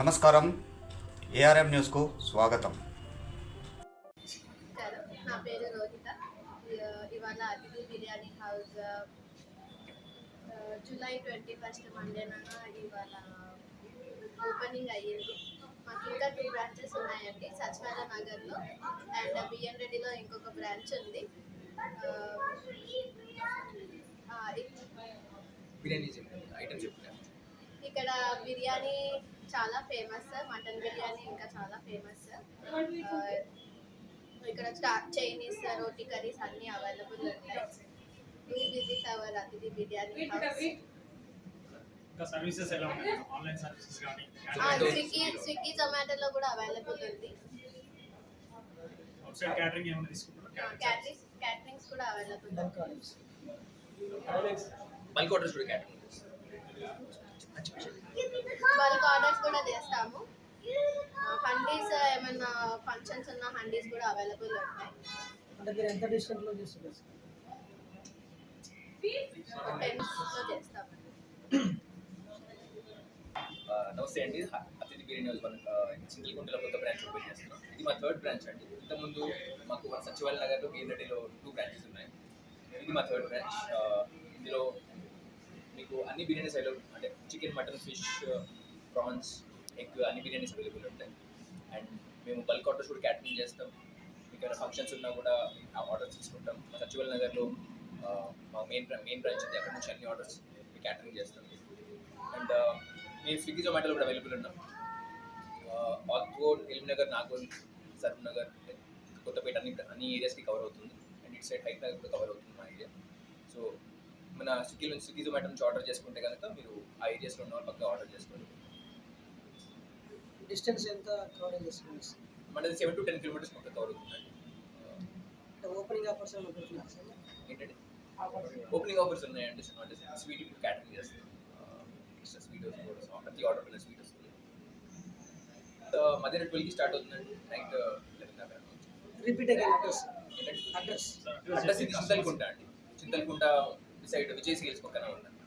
నమస్కారం. ఏఆర్ఎం న్యూస్కు స్వాగతం. నా పేరు రోహిత. ఇవాళ Athithi biryani house July twenty first మండేన ఇవాళ ఓపెనింగ్ అయ్యింది. మాకు ఇంకా టూ బ్రాంచెస్ ఉన్నాయండి సచివాలయ నగర్లో అండ్ బిఎన్ రెడ్డిలో ఇంకొక బ్రాంచ్ ఉంది. ఇక్కడ బిర్యానీ చాలా ఫేమస్ మటన్ బిర్యానీ ఇంకా చాలా ఫేమస్ ఇక్కడ చా- చైనీస్ రోటీ కర్రీస్ అన్నీ అవైలబుల్ ఉంటాయి please visit our Athithi biryani Swiggy Swiggy జొమాటోలో కూడా అవైలబుల్ ఉంది. క్యాటరింగ్స్ కూడా అవైలబుల్ బల్క్ ఆర్డర్స్ కూడా క్యాటరింగ్ బల్క్ ఆర్డర్స్ కూడా చేస్తాము. హండీస్ ఏమైనా ఫంక్షన్స్ ఉన్న హండీస్ కూడా అవైలబుల్ ఉంటాయి. అంటే మీరు ఎంత డిస్టెంట్లో చేస్తున్నారు? సార్? టెన్స్లో చేస్తాము. నమస్తే అండి. అతిథి బిర్యానీ చింతలకుంటలో కొత్త బ్రాంచ్ ఓపెన్ చేస్తున్నాం. ఇది మా థర్డ్ బ్రాంచ్ అండి. ఇంతకుముందు మాకు మన సచివాలయ నగర్లో బీఎన్రెడ్డిలో టూ బ్రాంచెస్ ఉన్నాయి. ఇది మా థర్డ్ బ్రాంచ్ ఇందులో మీకు అన్ని బిర్యానీస్ అవైలబుల్ అంటే chicken mutton fish prawns egg అన్ని బిర్యానీస్ అవైలబుల్ ఉంటాయి. అండ్ మేము బల్క్ ఆర్డర్స్ కూడా క్యాటరింగ్ చేస్తాం. మీకు ఏమైనా ఫంక్షన్స్ ఉన్నా కూడా ఆ ఆర్డర్స్ తీసుకుంటాం. మా సచివాలయ నగర్లో మా మెయిన్ మెయిన్ బ్రాంచ్ ఉంది. అక్కడ నుంచి అన్ని ఆర్డర్స్ క్యాటరింగ్ చేస్తాం. అండ్ మేము స్విగ్గీ జొమాటోలో కూడా అవైలబుల్ ఉన్నాం. ఆత్గోడ్ ఎల్బీ నాగోల్ సరూర్ నగర్ కొత్తపేట అన్ని అన్ని ఏరియాస్కి కవర్ అవుతుంది. అండ్ ఇట్ సైడ్ హైట్ నగర్ కూడా కవర్ అవుతుంది మా ఏరియా సో మన స్విగ్గీ నుంచి స్విగ్గీ జొమాటో నుంచి ఆర్డర్ చేసుకుంటే కనుక మీరు ఆ ఏరియాస్లో ఉన్న వాళ్ళు పక్కన ఆర్డర్ చేసుకోండి. డిస్టెన్స్ ఎంత కవరేజ్ సార్? మనది సెవెన్ టు టెన్ కిలోమీటర్స్ మొత్తం కవర్ అవుతుందండి ఓపెనింగ్ ఆఫర్స్ సార్? ఏంటంటే ఓపెనింగ్ ఆఫర్స్ ఉన్నాయండి అంటే స్వీట్ ఇప్పుడు క్యాటరింగ్ చేస్తాం స్వీట్ వస్తుంది ప్రతి ఆర్డర్ పైన స్వీట్ వస్తుంది. Uh, మధ్యాహ్నం ట్వెల్వ్కి స్టార్ట్ అవుతుందండి. నైట్ లెవెన్ దాకా. రిపీట్ అయ్యాను అడ్రస్ అడ్రస్ అడ్రస్ ఇది చింతలకుంట అండి. చింతలకుంట సైడ్ విజయ్ సేల్స్ పక్కన ఉంది